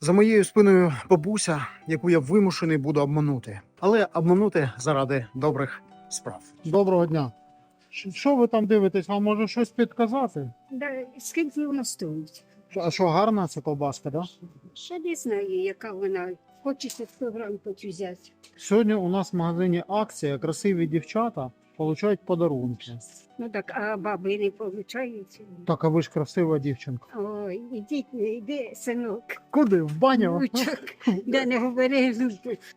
За моєю спиною бабуся, яку я вимушений буду обманути, але обманути заради добрих справ. Доброго дня. Що- ви там дивитесь? Вам може щось підказати? Да, скільки вона стоїть? А що гарна ця ковбаска, да? Ще не знаю, яка вона. Хочеться 100 грам хочу взяти. Сьогодні у нас в магазині акція красиві дівчата получають подарунки. Ну так, а баби не получають. Так, а ви ж красива дівчинка. Ой, ідіть, не йди, синок. Куди? В баню? Внучок, да не говори.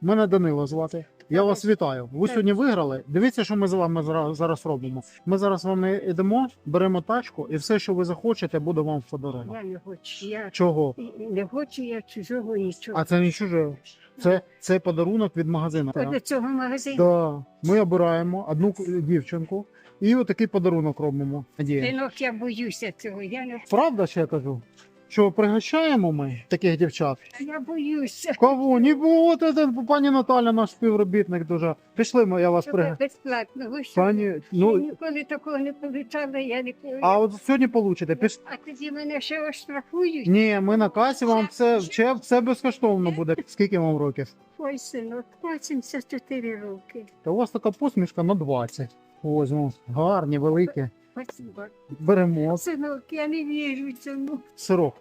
Мене Данило звати. Я вас вітаю. Ви сьогодні виграли. Дивіться, що ми з вами зараз робимо. Ми зараз з вами йдемо, беремо тачку, і все, що ви захочете, буде вам в подарунок. Я не хочу. Я Чого? не хочу я чужого нічого. А це не чуже. Це, це подарунок від магазину. До цього магазину. Да. Ми обираємо одну дівчинку і отакий подарунок робимо. Надія. Синок, я боюся цього. Я не Правда, що я кажу? Що пригощаємо ми таких дівчат? я боюся. Кого? Ні, бо от этот, пані Наталя, наш співробітник дуже. Пішли ми, я вас пригощаю. безплатно. Ви що? Пані, Я ну, ніколи такого не получала, я не а от сьогодні получите. Піш... а тоді мене ще оштрафують. Ні, ми на касі вам все, все, все безкоштовно буде. Скільки вам років? Ой, синок, 84 роки. Та у вас така посмішка на 20. Ось, ну, гарні, великі. Спасибо. Беремо Синок, я не вірю цьому. сирок.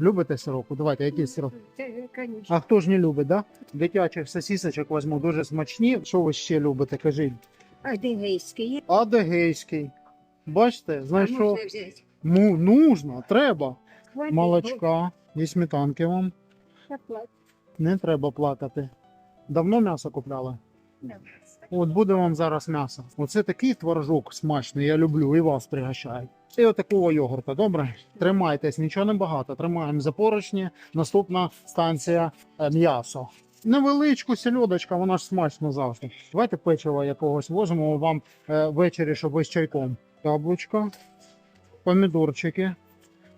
Любите сирок? Давайте, який сирок? Це, звісно. А хто ж не любить, да? Дитячих сосісочок візьму дуже смачні. Що ви ще любите? Кажіть. Є? Адегейський. Бачите, А знайшов. можна взяти? Ну, нужно, треба. Хватить, Молочка і сметанки вам. бо. Не треба плакати. Давно м'ясо купляли? От буде вам зараз м'ясо. Оце такий творожок смачний, я люблю і вас пригощаю. І отакого йогурта, добре? Тримайтесь, нічого не багато. Тримаємо за поручні. Наступна станція е, м'ясо. Невеличку сільодочка, вона ж смачно завжди. Давайте печиво якогось возимо вам е, ввечері, щоб ви з чайком. Яблучко, помідорчики.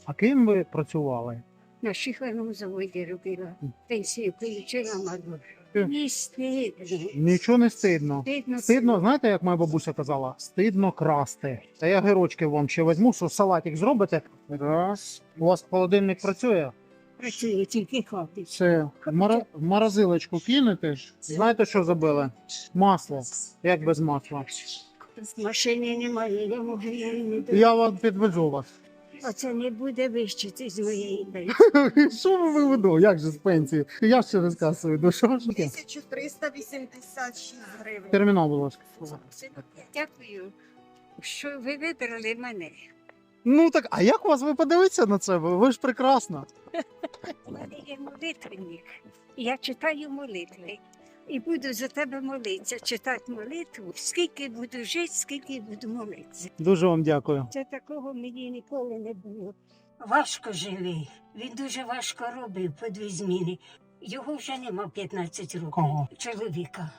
А ким ви працювали? На шихварному заводі робила. Пенсію отримала мало. Не стидно. Нічого не стидно. Стидно. Стидно, знаєте, як моя бабуся казала? Стидно красти. Та я гирочки вам ще візьму, що салатик зробите. Раз. У вас холодильник працює? Працює, тільки хватить. Це в, мора... в морозилочку кинете. Знаєте, що забили? Масло. Як без масла? Машини немає, я можу її не до... Я вам підвезу вас. Оце не буде вищити з моєї ідеї. Що ви виведу? Як же з пенсії? Я ще розказую. Ну що ж таке? 1386 гривень. Термінал, будь ласка. Дякую, що ви вибрали мене. Ну так, а як у вас ви подивіться на це? Ви ви ж прекрасна. У мене є молитвенник. Я читаю молитви. І буду за тебе молитися, читати молитву. Скільки буду жити, скільки буду молитися. Дуже вам дякую. Це такого мені ніколи не було. Важко живий. Він дуже важко робив по дві зміни. Його вже нема 15 років. Кого? Чоловіка.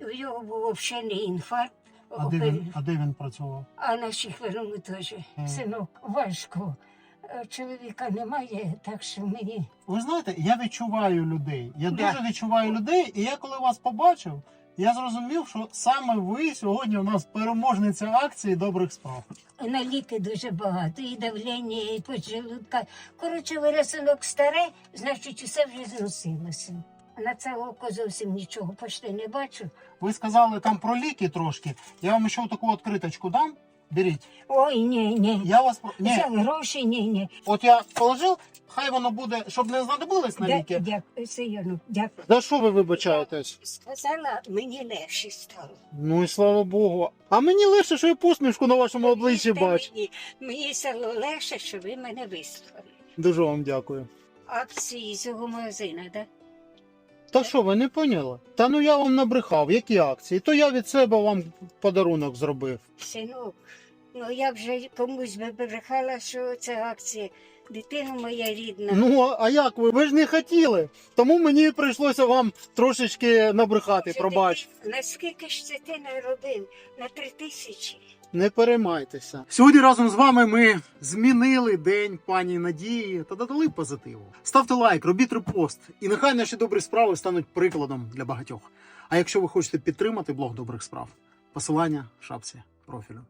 У його був взагалі інфаркт. А де він, а де він працював? А на Шіхверому теж. Синок, важко. Е, Чоловіка немає, так що мені. Ви знаєте, я відчуваю людей. Я Да. дуже відчуваю людей, і я коли вас побачив, я зрозумів, що саме ви сьогодні у нас переможниця акції добрих справ. На ліки дуже багато, і давлення, і поджелудка. Коротше, говоря, синок старе, значить, усе вже зносилося. На це око зовсім нічого почти не бачу. Ви сказали там про ліки трошки. Я вам ще таку відкриточку дам. Беріть. Ой, ні, ні. Я вас про- ні, За гроші, ні, ні. от я положив, хай воно буде, щоб не знадобилось на ліки. Дякую, Сиону, дякую. За що ви вибачаєтесь? Сказала, мені легше стало. Ну і слава Богу. А мені лише, що я посмішку на вашому обличчі бачу. Мені, мені стало легше, що ви мене вислухали. Дуже вам дякую. Акції цього магазину, так? Та що, ви не поняли? Та ну я вам набрехав, які акції? То я від себе вам подарунок зробив. Синок, ну я вже комусь би брехала, що це акція. Дитина моя рідна. Ну, а- а як ви? Ви ж не хотіли. Тому мені прийшлося вам трошечки набрехати, Що пробач. ти- Наскільки ж це ти наробив? На три тисячі? Не переймайтеся. Сьогодні разом з вами ми змінили день пані Надії та додали позитиву. Ставте лайк, робіть репост, і нехай наші добрі справи стануть прикладом для багатьох. А якщо ви хочете підтримати блог добрих справ, посилання в шапці профілю.